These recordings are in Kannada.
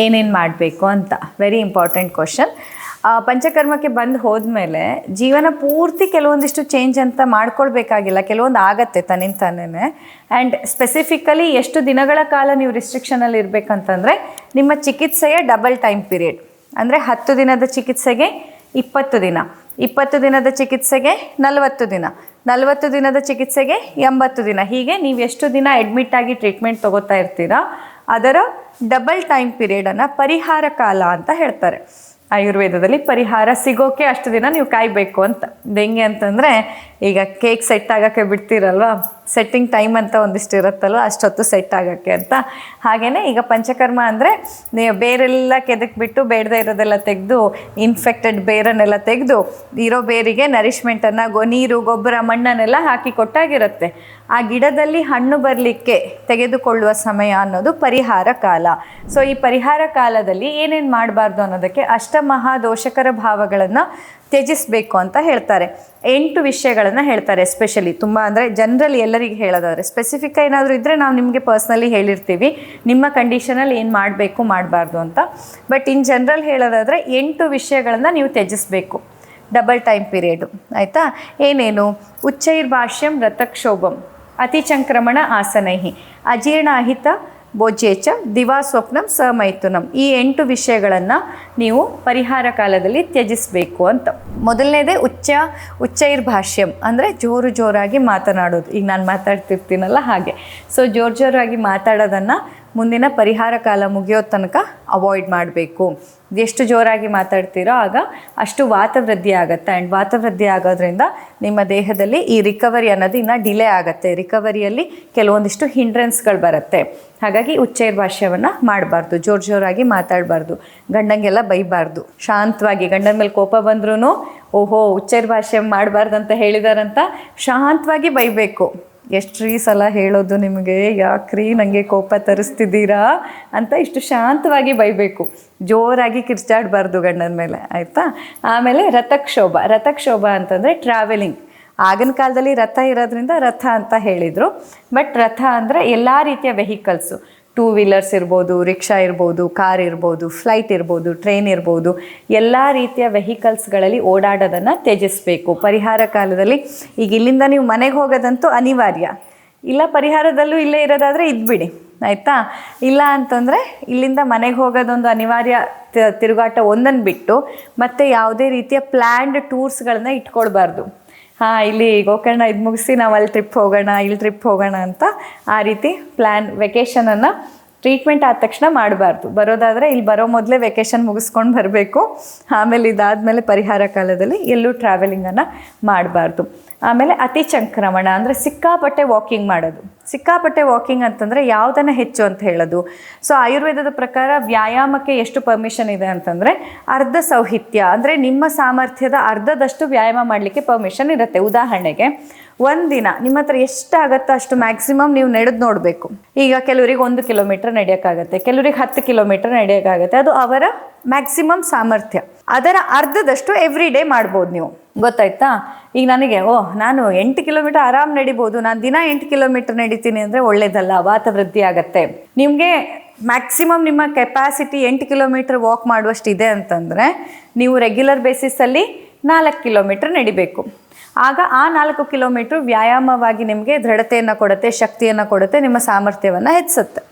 ಏನೇನು ಮಾಡಬೇಕು ಅಂತ. ವೆರಿ ಇಂಪಾರ್ಟೆಂಟ್ ಕ್ವಶನ್ ಪಂಚಕರ್ಮಕ್ಕೆ ಬಂದು ಹೋದ್ಮೇಲೆ ಜೀವನ ಪೂರ್ತಿ ಕೆಲವೊಂದಿಷ್ಟು ಚೇಂಜ್ ಅಂತ ಮಾಡ್ಕೊಳ್ಬೇಕಾಗಿಲ್ಲ. ಕೆಲವೊಂದು ಆಗತ್ತೆ ತನ್ನಿಂದ ತಾನೇ ಆ್ಯಂಡ್ ಸ್ಪೆಸಿಫಿಕಲಿ ಎಷ್ಟು ದಿನಗಳ ಕಾಲ ನೀವು ರಿಸ್ಟ್ರಿಕ್ಷನಲ್ಲಿ ಇರಬೇಕಂತಂದರೆ ನಿಮ್ಮ ಚಿಕಿತ್ಸೆಯ ಡಬಲ್ ಟೈಮ್ ಪೀರಿಯಡ್ ಅಂದರೆ ಹತ್ತು ದಿನದ ಚಿಕಿತ್ಸೆಗೆ ಇಪ್ಪತ್ತು ದಿನ. ಇಪ್ಪತ್ತು ದಿನದ ಚಿಕಿತ್ಸೆಗೆ ನಲವತ್ತು ದಿನ. ನಲವತ್ತು ದಿನದ ಚಿಕಿತ್ಸೆಗೆ ಎಂಬತ್ತು ದಿನ. ಹೀಗೆ ನೀವು ಎಷ್ಟು ದಿನ ಅಡ್ಮಿಟ್ ಆಗಿ ಟ್ರೀಟ್ಮೆಂಟ್ ತಗೋತಾ ಇರ್ತೀರಾ? ಅದರ ಡಬಲ್ ಟೈಮ್ ಪೀರಿಯಡನ್ನು ಪರಿಹಾರ ಕಾಲ ಅಂತ ಹೇಳ್ತಾರೆ. ಆಯುರ್ವೇದದಲ್ಲಿ ಪರಿಹಾರ ಸಿಗೋಕೆ ಅಷ್ಟು ದಿನ ನೀವು ಕಾಯಬೇಕು ಅಂತ. ಹೆಂಗೆ ಅಂತಂದರೆ, ಈಗ ಕೇಕ್ ಸೆಟ್ ಆಗೋಕ್ಕೆ ಬಿಡ್ತೀರಲ್ವ? ಸೆಟ್ಟಿಂಗ್ ಟೈಮ್ ಅಂತ ಒಂದಿಷ್ಟು ಇರುತ್ತಲ್ವ? ಅಷ್ಟೊತ್ತು ಸೆಟ್ ಆಗೋಕ್ಕೆ ಅಂತ. ಹಾಗೆಯೇ ಈಗ ಪಂಚಕರ್ಮ ಅಂದರೆ ನೀವು ಬೇರೆಲ್ಲ ಕೆದಕ್ಬಿಟ್ಟು ಬೇಡದೇ ಇರೋದೆಲ್ಲ ತೆಗೆದು ಇನ್ಫೆಕ್ಟೆಡ್ ಬೇರನ್ನೆಲ್ಲ ತೆಗೆದು, ಇರೋ ಬೇರಿಗೆ ನರಿಷ್ಮೆಂಟನ್ನು ಗೊ ನೀರು, ಗೊಬ್ಬರ, ಮಣ್ಣನ್ನೆಲ್ಲ ಹಾಕಿ ಕೊಟ್ಟಾಗಿರುತ್ತೆ. ಆ ಗಿಡದಲ್ಲಿ ಹಣ್ಣು ಬರಲಿಕ್ಕೆ ತೆಗೆದುಕೊಳ್ಳುವ ಸಮಯ ಅನ್ನೋದು ಪರಿಹಾರ ಕಾಲ. ಸೊ ಈ ಪರಿಹಾರ ಕಾಲದಲ್ಲಿ ಏನೇನು ಮಾಡಬಾರ್ದು ಅನ್ನೋದಕ್ಕೆ ಅಷ್ಟಮಹಾದೋಷಕರ ಭಾವಗಳನ್ನು ತ್ಯಜಿಸಬೇಕು ಅಂತ ಹೇಳ್ತಾರೆ. ಎಂಟು ವಿಷಯಗಳನ್ನು ಹೇಳ್ತಾರೆ ಎಸ್ಪೆಷಲಿ ತುಂಬ ಅಂದರೆ ಜನರಲಿ ಎಲ್ಲರಿಗೆ ಹೇಳೋದಾದ್ರೆ ಸ್ಪೆಸಿಫಿಕ್ ಏನಾದರೂ ಇದ್ದರೆ ನಾವು ನಿಮಗೆ ಪರ್ಸ್ನಲಿ ಹೇಳಿರ್ತೀವಿ. ನಿಮ್ಮ ಕಂಡೀಷನಲ್ಲಿ ಏನು ಮಾಡಬೇಕು ಮಾಡಬಾರ್ದು ಅಂತ. ಬಟ್ ಇನ್ ಜನರಲ್ ಹೇಳೋದಾದರೆ ಎಂಟು ವಿಷಯಗಳನ್ನು ನೀವು ತ್ಯಜಿಸಬೇಕು. ಡಬಲ್ ಟೈಮ್ ಪೀರಿಯಡು ಆಯಿತಾ? ಏನೇನು? ಉಚ್ಚೈರ್ಭಾಷ್ಯಂ ರಥಕ್ಷೋಭಂ. अतिचङ्क्रमण आसनैः अजीर्णाहित ಭೋಜ್ಯೇಚ ದಿವಾ ಸ್ವಪ್ನಂ ಸಮೈಥುನಂ ಈ ಎಂಟು ವಿಷಯಗಳನ್ನು ನೀವು ಪರಿಹಾರ ಕಾಲದಲ್ಲಿ ತ್ಯಜಿಸಬೇಕು ಅಂತ. ಮೊದಲನೇದೇ ಉಚ್ಚ, ಉಚ್ಚೈರ್ಭಾಷ್ಯಂ ಅಂದರೆ ಜೋರು ಜೋರಾಗಿ ಮಾತನಾಡೋದು. ಈಗ ನಾನು ಮಾತಾಡ್ತಿರ್ತೀನಲ್ಲ ಹಾಗೆ. ಸೊ ಜೋರು ಜೋರಾಗಿ ಮಾತಾಡೋದನ್ನು ಮುಂದಿನ ಪರಿಹಾರ ಕಾಲ ಮುಗಿಯೋ ತನಕ ಅವಾಯ್ಡ್ ಮಾಡಬೇಕು. ಎಷ್ಟು ಜೋರಾಗಿ ಮಾತಾಡ್ತೀರೋ ಆಗ ಅಷ್ಟು ವಾತವೃದ್ಧಿ ಆಗುತ್ತೆ. ಆ್ಯಂಡ್ ವಾತವೃದ್ಧಿ ಆಗೋದ್ರಿಂದ ನಿಮ್ಮ ದೇಹದಲ್ಲಿ ಈ ರಿಕವರಿ ಅನ್ನೋದು ಇನ್ನೂ ಡಿಲೇ ಆಗುತ್ತೆ. ರಿಕವರಿಯಲ್ಲಿ ಕೆಲವೊಂದಿಷ್ಟು ಹಿಂಡ್ರೆನ್ಸ್ಗಳು ಬರುತ್ತೆ. ಹಾಗಾಗಿ ಉಚ್ಚೈರ್ ಭಾಷ್ಯವನ್ನು ಮಾಡಬಾರ್ದು, ಜೋರು ಜೋರಾಗಿ ಮಾತಾಡಬಾರ್ದು, ಗಂಡಂಗೆಲ್ಲ ಬೈಬಾರ್ದು, ಶಾಂತವಾಗಿ, ಗಂಡನ ಮೇಲೆ ಕೋಪ ಬಂದ್ರೂ ಓಹೋ ಉಚ್ಚೈರ್ ಭಾಷ್ಯ ಮಾಡಬಾರ್ದು ಅಂತ ಹೇಳಿದಾರಂತ ಶಾಂತವಾಗಿ ಬೈಬೇಕು. ಎಷ್ಟು ರೀ ಸಲ ಹೇಳೋದು ನಿಮಗೆ? ಯಾಕ್ರಿ ನನಗೆ ಕೋಪ ತರಿಸ್ತಿದ್ದೀರಾ? ಅಂತ ಇಷ್ಟು ಶಾಂತವಾಗಿ ಬೈಬೇಕು. ಜೋರಾಗಿ ಕಿರ್ಚಾಡಬಾರ್ದು ಗಂಡನ ಮೇಲೆ, ಆಯಿತಾ? ಆಮೇಲೆ ರಥಕ್ಷೋಭ ರಥಕ್ಷೋಭ ಅಂತಂದರೆ ಟ್ರಾವೆಲಿಂಗ್ ಆಗಿನ ಕಾಲದಲ್ಲಿ ರಥ ಇರೋದ್ರಿಂದ ರಥ ಅಂತ ಹೇಳಿದರು. ಬಟ್ ರಥ ಅಂದರೆ ಎಲ್ಲ ರೀತಿಯ ವೆಹಿಕಲ್ಸು ಟೂ ವೀಲರ್ಸ್ ಇರ್ಬೋದು ರಿಕ್ಷಾ ಇರ್ಬೋದು ಕಾರ್ ಇರ್ಬೋದು ಫ್ಲೈಟ್ ಇರ್ಬೋದು ಟ್ರೈನ್ ಇರ್ಬೋದು, ಎಲ್ಲ ರೀತಿಯ ವೆಹಿಕಲ್ಸ್ಗಳಲ್ಲಿ ಓಡಾಡೋದನ್ನು ತ್ಯಜಿಸಬೇಕು. ಪರಿಹಾರ ಕಾಲದಲ್ಲಿ ಈಗ ಇಲ್ಲಿಂದ ನೀವು ಮನೆಗೆ ಹೋಗೋದಂತೂ ಅನಿವಾರ್ಯ. ಇಲ್ಲ ಪರಿಹಾರದಲ್ಲೂ ಇಲ್ಲೇ ಇರೋದಾದರೆ ಇದ್ಬಿಡಿ ಆಯಿತಾ? ಇಲ್ಲ ಅಂತಂದರೆ ಇಲ್ಲಿಂದ ಮನೆಗೆ ಹೋಗೋದೊಂದು ಅನಿವಾರ್ಯ ತಿರುಗಾಟ ಒಂದನ್ನು ಬಿಟ್ಟು ಮತ್ತು ಯಾವುದೇ ರೀತಿಯ ಪ್ಲ್ಯಾಂಡ್ ಟೂರ್ಸ್ಗಳನ್ನ ಇಟ್ಕೊಳ್ಬಾರ್ದು. ಹಾಂ, ಇಲ್ಲಿ ಗೋಕರ್ಣ ಇದು ಮುಗಿಸಿ ನಾವು ಅಲ್ಲಿ ಟ್ರಿಪ್ ಹೋಗೋಣ, ಇಲ್ಲಿ ಟ್ರಿಪ್ ಹೋಗೋಣ ಅಂತ ಆ ರೀತಿ ಪ್ಲ್ಯಾನ್ ವೆಕೇಷನನ್ನು ಟ್ರೀಟ್ಮೆಂಟ್ ಆದ ತಕ್ಷಣ ಮಾಡಬಾರ್ದು. ಬರೋದಾದರೆ ಇಲ್ಲಿ ಬರೋ ಮೊದಲೇ ವೆಕೇಶನ್ ಮುಗಿಸ್ಕೊಂಡು ಬರಬೇಕು. ಆಮೇಲೆ ಇದಾದಮೇಲೆ ಪರಿಹಾರ ಕಾಲದಲ್ಲಿ ಎಲ್ಲೂ ಟ್ರಾವೆಲಿಂಗನ್ನು ಮಾಡಬಾರ್ದು. ಆಮೇಲೆ ಅತಿ ಸಂಕ್ರಮಣ ಅಂದರೆ ಸಿಕ್ಕಾಪಟ್ಟೆ ವಾಕಿಂಗ್ ಮಾಡೋದು. ಸಿಕ್ಕಾಪಟ್ಟೆ ವಾಕಿಂಗ್ ಅಂತಂದರೆ ಯಾವುದನ್ನು ಹೆಚ್ಚು ಅಂತ ಹೇಳೋದು. ಸೊ ಆಯುರ್ವೇದದ ಪ್ರಕಾರ ವ್ಯಾಯಾಮಕ್ಕೆ ಎಷ್ಟು ಪರ್ಮಿಷನ್ ಇದೆ ಅಂತಂದರೆ ಅರ್ಧ ಸೌಹಿತ್ಯ ಅಂದರೆ ನಿಮ್ಮ ಸಾಮರ್ಥ್ಯದ ಅರ್ಧದಷ್ಟು ವ್ಯಾಯಾಮ ಮಾಡಲಿಕ್ಕೆ ಪರ್ಮಿಷನ್ ಇರುತ್ತೆ. ಉದಾಹರಣೆಗೆ ಒಂದಿನ, ನಿಮ್ಮ ಹತ್ರ ಎಷ್ಟಾಗತ್ತೋ ಅಷ್ಟು ಮ್ಯಾಕ್ಸಿಮಮ್ ನೀವು ನಡೆದು ನೋಡಬೇಕು. ಈಗ ಕೆಲವರಿಗೆ ಒಂದು ಕಿಲೋಮೀಟರ್ ನಡೆಯೋಕ್ಕಾಗತ್ತೆ, ಕೆಲವರಿಗೆ ಹತ್ತು ಕಿಲೋಮೀಟರ್ ನಡೆಯೋಕ್ಕಾಗತ್ತೆ, ಅದು ಅವರ ಮ್ಯಾಕ್ಸಿಮಮ್ ಸಾಮರ್ಥ್ಯ. ಅದರ ಅರ್ಧದಷ್ಟು ಎವ್ರಿ ಡೇ ಮಾಡ್ಬೋದು ನೀವು. ಗೊತ್ತಾಯ್ತಾ? ಈಗ ನನಗೆ, ಓ, ನಾನು ಎಂಟು ಕಿಲೋಮೀಟರ್ ಆರಾಮ್ ನಡಿಬೋದು, ನಾನು ದಿನ ಎಂಟು ಕಿಲೋಮೀಟರ್ ನಡಿತೀನಿ ಅಂದರೆ ಒಳ್ಳೇದಲ್ಲ, ವಾತವೃದ್ಧಿ ಆಗತ್ತೆ. ನಿಮಗೆ ಮ್ಯಾಕ್ಸಿಮಮ್ ನಿಮ್ಮ ಕೆಪಾಸಿಟಿ ಎಂಟು ಕಿಲೋಮೀಟರ್ ವಾಕ್ ಮಾಡುವಷ್ಟು ಇದೆ ಅಂತಂದರೆ, ನೀವು ರೆಗ್ಯುಲರ್ ಬೇಸಿಸಲ್ಲಿ ನಾಲ್ಕು ಕಿಲೋಮೀಟರ್ ನಡಿಬೇಕು. ಆಗ ಆ ನಾಲ್ಕು ಕಿಲೋಮೀಟ್ರ್ ವ್ಯಾಯಾಮವಾಗಿ ನಿಮಗೆ ದೃಢತೆಯನ್ನು ಕೊಡುತ್ತೆ, ಶಕ್ತಿಯನ್ನು ಕೊಡುತ್ತೆ, ನಿಮ್ಮ ಸಾಮರ್ಥ್ಯವನ್ನು ಹೆಚ್ಚಿಸುತ್ತೆ.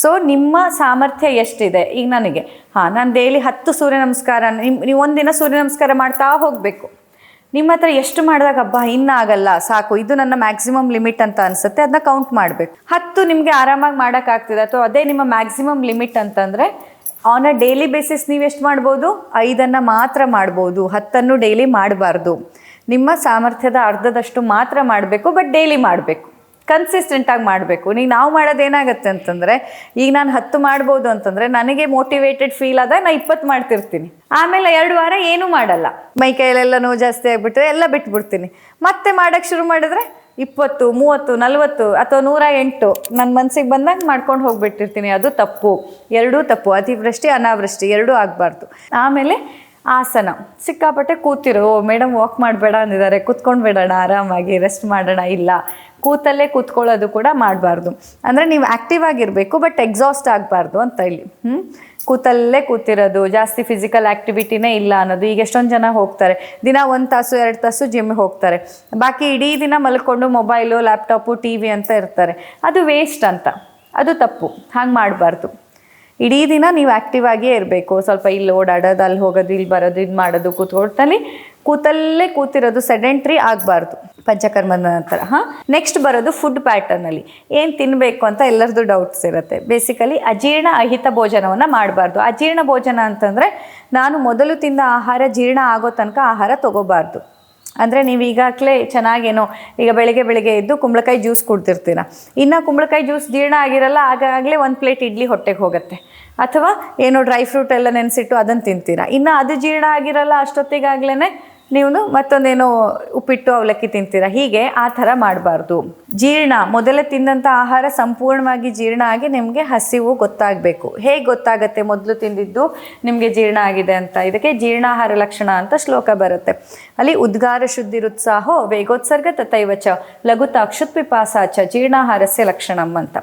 ಸೊ ನಿಮ್ಮ ಸಾಮರ್ಥ್ಯ ಎಷ್ಟಿದೆ? ಈಗ ನನಗೆ, ಹಾಂ, ನಾನು ಡೈಲಿ ಹತ್ತು ಸೂರ್ಯ ನಮಸ್ಕಾರ ನಿಮ್ಮ ನೀವು ಒಂದಿನ ಸೂರ್ಯ ನಮಸ್ಕಾರ ಮಾಡ್ತಾ ಹೋಗಬೇಕು. ನಿಮ್ಮ ಹತ್ರ ಎಷ್ಟು ಮಾಡಿದಾಗ ಹಬ್ಬ ಇನ್ನೂ ಆಗಲ್ಲ ಸಾಕು, ಇದು ನನ್ನ ಮ್ಯಾಕ್ಸಿಮಮ್ ಲಿಮಿಟ್ ಅಂತ ಅನಿಸುತ್ತೆ ಅದನ್ನ ಕೌಂಟ್ ಮಾಡಬೇಕು. ಹತ್ತು ನಿಮಗೆ ಆರಾಮಾಗಿ ಮಾಡೋಕ್ಕಾಗ್ತಿದೆ, ಅಥವಾ ಅದೇ ನಿಮ್ಮ ಮ್ಯಾಕ್ಸಿಮಮ್ ಲಿಮಿಟ್ ಅಂತಂದರೆ ಆನ್ ಅ ಡೈಲಿ ಬೇಸಿಸ್ ನೀವು ಎಷ್ಟು ಮಾಡ್ಬೋದು? ಐದನ್ನು ಮಾತ್ರ ಮಾಡ್ಬೋದು, ಹತ್ತನ್ನು ಡೈಲಿ ಮಾಡಬಾರ್ದು. ನಿಮ್ಮ ಸಾಮರ್ಥ್ಯದ ಅರ್ಧದಷ್ಟು ಮಾತ್ರ ಮಾಡಬೇಕು ಬಟ್ ಡೈಲಿ ಮಾಡಬೇಕು. ಕನ್ಸಿಸ್ಟೆಂಟಾಗಿ ಮಾಡಬೇಕು. ನೀವು ನಾವು ಮಾಡೋದು ಏನಾಗುತ್ತೆ ಅಂತಂದರೆ, ಈಗ ನಾನು ಹತ್ತು ಮಾಡ್ಬೋದು ಅಂತಂದರೆ, ನನಗೆ ಮೋಟಿವೇಟೆಡ್ ಫೀಲ್ ಆದಾಗ ನಾನು ಇಪ್ಪತ್ತು ಮಾಡ್ತಿರ್ತೀನಿ. ಆಮೇಲೆ ಎರಡು ವಾರ ಏನೂ ಮಾಡಲ್ಲ. ಮೈ ಕೈಯಲ್ಲೆಲ್ಲ ನೋವು ಜಾಸ್ತಿ ಆಗಿಬಿಟ್ರೆ ಎಲ್ಲ ಬಿಟ್ಬಿಡ್ತೀನಿ. ಮತ್ತೆ ಮಾಡೋಕ್ಕೆ ಶುರು ಮಾಡಿದ್ರೆ ಇಪ್ಪತ್ತು, ಮೂವತ್ತು, ನಲ್ವತ್ತು ಅಥವಾ ನೂರ ಎಂಟು ನನ್ನ ಮನಸ್ಸಿಗೆ ಬಂದಾಗ ಮಾಡ್ಕೊಂಡು ಹೋಗ್ಬಿಟ್ಟಿರ್ತೀನಿ. ಅದು ತಪ್ಪು. ಎರಡೂ ತಪ್ಪು. ಅತಿವೃಷ್ಟಿ, ಅನಾವೃಷ್ಟಿ, ಎರಡೂ ಆಗಬಾರ್ದು. ಆಮೇಲೆ ಆಸನ. ಸಿಕ್ಕಾಪಟ್ಟೆ ಕೂತಿರು ಮೇಡಮ್ ವಾಕ್ ಮಾಡಬೇಡ ಅಂದಿದ್ದಾರೆ ಕೂತ್ಕೊಂಡು ಬಿಡೋಣ ಆರಾಮಾಗಿ ರೆಸ್ಟ್ ಮಾಡೋಣ, ಇಲ್ಲ. ಕೂತಲ್ಲೇ ಕೂತ್ಕೊಳ್ಳೋದು ಕೂಡ ಮಾಡಬಾರ್ದು. ಅಂದರೆ ನೀವು ಆ್ಯಕ್ಟಿವ್ ಆಗಿರಬೇಕು ಬಟ್ ಎಕ್ಸಾಸ್ಟ್ ಆಗಬಾರ್ದು ಅಂತ ಇಲ್ಲಿ. ಹ್ಞೂ ಕೂತಲ್ಲೇ ಕೂತಿರೋದು, ಜಾಸ್ತಿ ಫಿಸಿಕಲ್ ಆ್ಯಕ್ಟಿವಿಟಿನೇ ಇಲ್ಲ ಅನ್ನೋದು. ಈಗ ಎಷ್ಟೊಂದು ಜನ ಹೋಗ್ತಾರೆ, ದಿನ ಒಂದು ತಾಸು, ಎರಡು ತಾಸು ಜಿಮ್ಗೆ ಹೋಗ್ತಾರೆ. ಬಾಕಿ ಇಡೀ ದಿನ ಮಲ್ಕೊಂಡು ಮೊಬೈಲು ಲ್ಯಾಪ್ಟಾಪು ಟಿ ವಿ ಅಂತ ಇರ್ತಾರೆ. ಅದು ವೇಸ್ಟ್ ಅಂತ. ಅದು ತಪ್ಪು. ಹಾಗೆ ಮಾಡಬಾರ್ದು. ಇಡೀ ದಿನ ನೀವು ಆ್ಯಕ್ಟಿವ್ ಆಗಿಯೇ ಇರಬೇಕು. ಸ್ವಲ್ಪ ಇಲ್ಲಿ ಓಡಾಡೋದು, ಅಲ್ಲಿ ಹೋಗೋದು, ಇಲ್ಲಿ ಬರೋದು, ಇದು ಮಾಡೋದು ಕೂತ್ಕೊಳ್ತಲ್ಲಿ ಕೂತಲ್ಲೇ ಕೂತಿರೋದು ಸೆಡೆಂಟ್ರಿ ಆಗಬಾರ್ದು. ಪಂಚಕರ್ಮದ ನಂತರ, ಹಾಂ? ನೆಕ್ಸ್ಟ್ ಬರೋದು ಫುಡ್ ಪ್ಯಾಟರ್ನಲ್ಲಿ ಏನು ತಿನ್ನಬೇಕು ಅಂತ ಎಲ್ಲರದ್ದು ಡೌಟ್ಸ್ ಇರುತ್ತೆ. ಬೇಸಿಕಲಿ ಅಜೀರ್ಣ ಅಹಿತ ಭೋಜನವನ್ನು ಮಾಡಬಾರ್ದು. ಅಜೀರ್ಣ ಭೋಜನ ಅಂತಂದರೆ ನಾನು ಮೊದಲು ತಿಂದ ಆಹಾರ ಜೀರ್ಣ ಆಗೋ ತನಕ ಆಹಾರ ತಗೋಬಾರ್ದು. ಅಂದರೆ ನೀವು ಈಗಾಗಲೇ ಚೆನ್ನಾಗೇನೋ, ಈಗ ಬೆಳಗ್ಗೆ ಬೆಳಗ್ಗೆ ಎದ್ದು ಕುಂಬಳಕಾಯಿ ಜ್ಯೂಸ್ ಕುಡ್ತಿರ್ತೀರ ಇನ್ನು ಕುಂಬಳಕಾಯಿ ಜ್ಯೂಸ್ ಜೀರ್ಣ ಆಗಿರಲ್ಲ, ಆಗಾಗಲೇ ಒಂದು ಪ್ಲೇಟ್ ಇಡ್ಲಿ ಹೊಟ್ಟೆಗೆ ಹೋಗುತ್ತೆ. ಅಥವಾ ಏನೋ ಡ್ರೈ ಫ್ರೂಟ್ ಎಲ್ಲ ನೆನೆಸಿಟ್ಟು ಅದನ್ನು ತಿಂತೀರಾ. ಇನ್ನು ಅದು ಜೀರ್ಣ ಆಗಿರಲ್ಲ ಅಷ್ಟೊತ್ತಿಗಾಗಲೇ ನೀವು ಮತ್ತೊಂದೇನೋ ಉಪ್ಪಿಟ್ಟು, ಅವಲಕ್ಕಿ ತಿಂತೀರಾ? ಹೀಗೆ ಆ ಥರ ಮಾಡಬಾರ್ದು. ಜೀರ್ಣ, ಮೊದಲೇ ತಿಂದಂಥ ಆಹಾರ ಸಂಪೂರ್ಣವಾಗಿ ಜೀರ್ಣ ಆಗಿ ನಿಮಗೆ ಹಸಿವು ಗೊತ್ತಾಗಬೇಕು. ಹೇಗೆ ಗೊತ್ತಾಗುತ್ತೆ? ಮೊದಲು ತಿಂದಿದ್ದು ನಿಮಗೆ ಜೀರ್ಣ ಆಗಿದೆ ಅಂತ. ಇದಕ್ಕೆ ಜೀರ್ಣಾಹಾರ ಲಕ್ಷಣ ಅಂತ ಶ್ಲೋಕ ಬರುತ್ತೆ. ಅಲ್ಲಿ ಉದ್ಗಾರ ಶುದ್ಧಿರುತ್ಸಾಹೋ ವೇಗೋತ್ಸರ್ಗ ತಥೈವಚ ಲಘುತ ಕ್ಷುತ್ ಪಿಪಾಸಾಚ ಜೀರ್ಣಾಹಾರಸ್ಯ ಲಕ್ಷಣಂ ಅಂತ.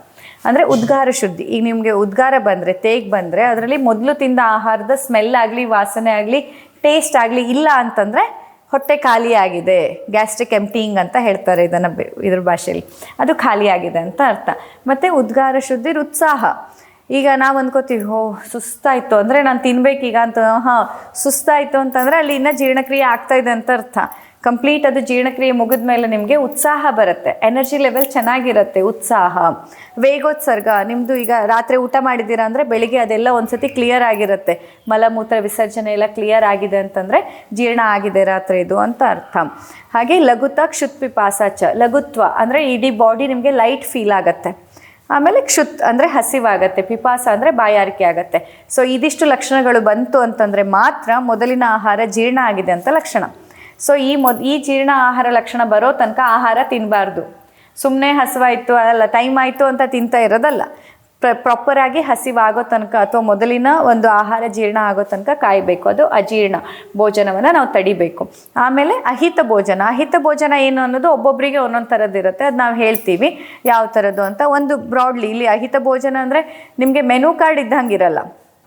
ಅಂದರೆ ಉದ್ಗಾರ ಶುದ್ಧಿ. ಈಗ ನಿಮಗೆ ಉದ್ಗಾರ ಬಂದರೆ, ತೇಗ್ ಬಂದರೆ, ಅದರಲ್ಲಿ ಮೊದಲು ತಿಂದ ಆಹಾರದ ಸ್ಮೆಲ್ ಆಗಲಿ, ವಾಸನೆ ಆಗಲಿ ಟೇಸ್ಟ್ ಆಗಲಿ ಇಲ್ಲ ಅಂತಂದರೆ ಹೊಟ್ಟೆ ಖಾಲಿಯಾಗಿದೆ ಗ್ಯಾಸ್ಟ್ರಿಕ್ ಎಂಟಿಂಗ್ ಅಂತ ಹೇಳ್ತಾರೆ ಇದನ್ನು ಇದ್ರ ಭಾಷೆಯಲ್ಲಿ. ಅದು ಖಾಲಿಯಾಗಿದೆ ಅಂತ ಅರ್ಥ. ಮತ್ತು ಉದ್ಗಾರ ಶುದ್ಧಿ ಉತ್ಸಾಹ ಈಗ ನಾವು ಅಂದ್ಕೋತೀವಿ ಓ, ಸುಸ್ತಾಯಿತು. ಅಂದರೆ ನಾನು ತಿನ್ಬೇಕೀಗ ಅಂತ, ಹಾಂ, ಸುಸ್ತಾಯಿತು ಅಂತಂದರೆ ಅಲ್ಲಿ ಇನ್ನೂ ಜೀರ್ಣಕ್ರಿಯೆ ಆಗ್ತಾಯಿದೆ ಅಂತ ಅರ್ಥ. ಕಂಪ್ಲೀಟ್ ಅದು ಜೀರ್ಣಕ್ರಿಯೆ ಮುಗಿದ ಮೇಲೆ ನಿಮಗೆ ಉತ್ಸಾಹ ಬರುತ್ತೆ. ಎನರ್ಜಿ ಲೆವೆಲ್ ಚೆನ್ನಾಗಿರುತ್ತೆ ಉತ್ಸಾಹ. ವೇಗೋತ್ಸರ್ಗ ನಿಮ್ಮದು ಈಗ ರಾತ್ರಿ ಊಟ ಮಾಡಿದ್ದೀರಾ ಅಂದರೆ ಬೆಳಿಗ್ಗೆ ಅದೆಲ್ಲ ಒಂದ್ಸತಿ ಕ್ಲಿಯರ್ ಆಗಿರುತ್ತೆ. ಮಲಮೂತ್ರ ವಿಸರ್ಜನೆ ಎಲ್ಲ ಕ್ಲಿಯರ್ ಆಗಿದೆ ಅಂತಂದರೆ ಜೀರ್ಣ ಆಗಿದೆ ರಾತ್ರಿ ಇದು ಅಂತ ಅರ್ಥ. ಹಾಗೆ ಲಘುತ ಕ್ಷುತ್ಪಿಪಾಸಾಚ ಲಘುತ್ವ ಅಂದರೆ ಇಡೀ ಬಾಡಿ ನಿಮಗೆ ಲೈಟ್ ಫೀಲ್ ಆಗುತ್ತೆ. ಆಮೇಲೆ ಕ್ಷುತ್ ಅಂದರೆ ಹಸಿವಾಗತ್ತೆ, ಪಿಪಾಸ ಅಂದರೆ ಬಾಯಾರಿಕೆ ಆಗುತ್ತೆ. ಸೊ ಇದಿಷ್ಟು ಲಕ್ಷಣಗಳು ಬಂತು ಅಂತಂದರೆ ಮಾತ್ರ ಮೊದಲಿನ ಆಹಾರ ಜೀರ್ಣ ಆಗಿದೆ ಅಂತ ಲಕ್ಷಣ. ಸೊ ಈ ಮೊದ್, ಈ ಜೀರ್ಣ ಆಹಾರ ಲಕ್ಷಣ ಬರೋ ತನಕ ಆಹಾರ ತಿನ್ನಬಾರ್ದು ಸುಮ್ಮನೆ ಹಸಿವಾಯಿತು, ಅಲ್ಲ ಟೈಮ್ ಆಯಿತು ಅಂತ ತಿಂತಾ ಇರೋದಲ್ಲ. ಪ್ರ ಪ್ರಾಪರಾಗಿ ಹಸಿವಾಗೋ ತನಕ ಅಥವಾ ಮೊದಲಿನ ಒಂದು ಆಹಾರ ಜೀರ್ಣ ಆಗೋ ತನಕ ಕಾಯಬೇಕು. ಅದು ಅಜೀರ್ಣ ಭೋಜನವನ್ನು ನಾವು ತಡಿಬೇಕು. ಆಮೇಲೆ ಅಹಿತ ಭೋಜನ. ಅಹಿತ ಭೋಜನ ಏನು ಅನ್ನೋದು ಒಬ್ಬೊಬ್ಬರಿಗೆ ಒಂದೊಂದು ಥರದ್ದು ಇರುತ್ತೆ. ಅದು ನಾವು ಹೇಳ್ತೀವಿ ಯಾವ ಥರದ್ದು ಅಂತ. ಒಂದು ಬ್ರಾಡ್ಲಿ ಇಲ್ಲಿ ಅಹಿತ ಭೋಜನ ಅಂದರೆ ನಿಮಗೆ ಮೆನು ಕಾರ್ಡ್ ಇದ್ದಂಗೆ ಇರಲ್ಲ.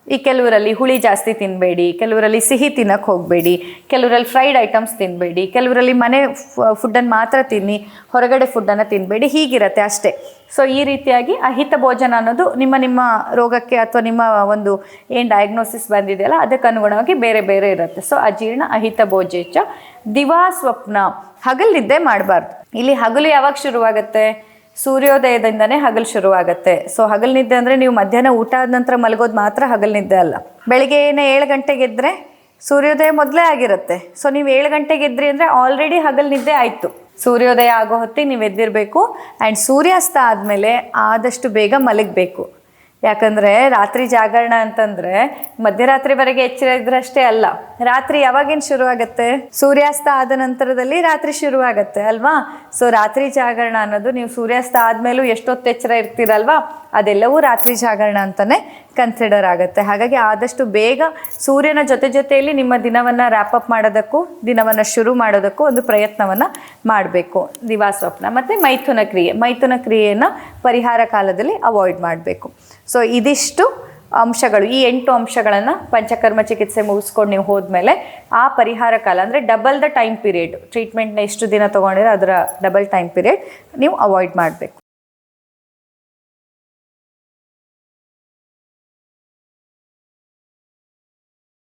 ಈ ಕೆಲವರಲ್ಲಿ ಹುಳಿ ಜಾಸ್ತಿ ತಿನ್ನಬೇಡಿ ಕೆಲವರಲ್ಲಿ ಸಿಹಿ ತಿನ್ನಕ್ಕೆ ಹೋಗಬೇಡಿ, ಕೆಲವರಲ್ಲಿ ಫ್ರೈಡ್ ಐಟಮ್ಸ್ ತಿನ್ನಬೇಡಿ ಕೆಲವರಲ್ಲಿ ಮನೆ ಫುಡ್ಡನ್ನು ಮಾತ್ರ ತಿನ್ನಿ, ಹೊರಗಡೆ ಫುಡ್ಡನ್ನು ತಿನ್ನಬೇಡಿ ಹೀಗಿರತ್ತೆ ಅಷ್ಟೇ. ಸೊ ಈ ರೀತಿಯಾಗಿ ಅಹಿತ ಭೋಜನ ಅನ್ನೋದು ನಿಮ್ಮ ನಿಮ್ಮ ರೋಗಕ್ಕೆ ಅಥವಾ ನಿಮ್ಮ ಒಂದು ಏನು ಡಯಾಗ್ನೋಸಿಸ್ ಬಂದಿದೆಯಲ್ಲ ಅದಕ್ಕೆ ಅನುಗುಣವಾಗಿ ಬೇರೆ ಬೇರೆ ಇರುತ್ತೆ. ಸೊ ಅಜೀರ್ಣ, ಅಹಿತ ಭೋಜೇಚ, ದಿವಾ ಸ್ವಪ್ನ ಹಗಲ್ ನಿದ್ದೆ ಮಾಡಬಾರ್ದು. ಇಲ್ಲಿ ಹಗಲು ಯಾವಾಗ ಶುರುವಾಗುತ್ತೆ? ಸೂರ್ಯೋದಯದಿಂದನೇ ಹಗಲು ಶುರುವಾಗುತ್ತೆ. ಸೊ ಹಗಲು ನಿದ್ದೆ ಅಂದರೆ ನೀವು ಮಧ್ಯಾಹ್ನ ಊಟ ಆದ ನಂತರ ಮಲಗೋದು ಮಾತ್ರ ಹಗಲು ನಿದ್ದೆ ಅಲ್ಲ. ಬೆಳಗ್ಗೆ ಏನೇ ಏಳು ಗಂಟೆಗೆ ಎದ್ದರೆ ಸೂರ್ಯೋದಯ ಮೊದಲೇ ಆಗಿರುತ್ತೆ. ಸೊ ನೀವು ಏಳು ಗಂಟೆಗೆ ಎದ್ರಿ ಅಂದರೆ ಆಲ್ರೆಡಿ ಹಗಲು ನಿದ್ದೆ ಆಯಿತು. ಸೂರ್ಯೋದಯ ಆಗೋ ಹೊತ್ತಿಗೆ ನೀವು ಎದ್ದಿರಬೇಕು. ಆ್ಯಂಡ್ ಸೂರ್ಯಾಸ್ತ ಆದಮೇಲೆ ಆದಷ್ಟು ಬೇಗ ಮಲಗಬೇಕು. ಯಾಕಂದರೆ ರಾತ್ರಿ ಜಾಗರಣ ಅಂತಂದರೆ ಮಧ್ಯರಾತ್ರಿವರೆಗೆ ಎಚ್ಚರ ಇದ್ರಷ್ಟೇ ಅಲ್ಲ. ರಾತ್ರಿ ಯಾವಾಗಿನ ಶುರುವಾಗತ್ತೆ? ಸೂರ್ಯಾಸ್ತ ಆದ ನಂತರದಲ್ಲಿ ರಾತ್ರಿ ಶುರುವಾಗತ್ತೆ, ಅಲ್ವಾ? ಸೊ ರಾತ್ರಿ ಜಾಗರಣ ಅನ್ನೋದು ನೀವು ಸೂರ್ಯಾಸ್ತ ಆದಮೇಲೂ ಎಷ್ಟೊತ್ತು ಎಚ್ಚರ ಇರ್ತೀರಲ್ವಾ? ಅದೆಲ್ಲವೂ ರಾತ್ರಿ ಜಾಗರಣ ಅಂತಲೇ ಕನ್ಸಿಡರ್ ಆಗುತ್ತೆ. ಹಾಗಾಗಿ ಆದಷ್ಟು ಬೇಗ ಸೂರ್ಯನ ಜೊತೆ ಜೊತೆಯಲ್ಲಿ ನಿಮ್ಮ ದಿನವನ್ನು ರ್ಯಾಪಪ್ ಮಾಡೋದಕ್ಕೂ, ದಿನವನ್ನು ಶುರು ಮಾಡೋದಕ್ಕೂ ಒಂದು ಪ್ರಯತ್ನವನ್ನು ಮಾಡಬೇಕು. ದಿವಾಸ್ವಪ್ನ. ಮತ್ತು ಮೈಥುನ ಕ್ರಿಯೆ. ಮೈಥುನ ಕ್ರಿಯೆಯನ್ನು ಪರಿಹಾರ ಕಾಲದಲ್ಲಿ ಅವಾಯ್ಡ್ ಮಾಡಬೇಕು. ಸೊ ಇದಿಷ್ಟು ಅಂಶಗಳು, ಈ ಎಂಟು ಅಂಶಗಳನ್ನು ಪಂಚಕರ್ಮ ಚಿಕಿತ್ಸೆ ಮುಗಿಸ್ಕೊಂಡು ನೀವು ಹೋದ್ಮೇಲೆ ಆ ಪರಿಹಾರ ಕಾಲ, ಅಂದರೆ ಡಬಲ್ ದ ಟೈಮ್ ಪೀರಿಯಡ್ ಟ್ರೀಟ್ಮೆಂಟ್ನ ಎಷ್ಟು ದಿನ ತೊಗೊಂಡಿರೋ ಅದರ ಡಬಲ್ ಟೈಮ್ ಪೀರಿಯಡ್ ನೀವು ಅವಾಯ್ಡ್ ಮಾಡಬೇಕು.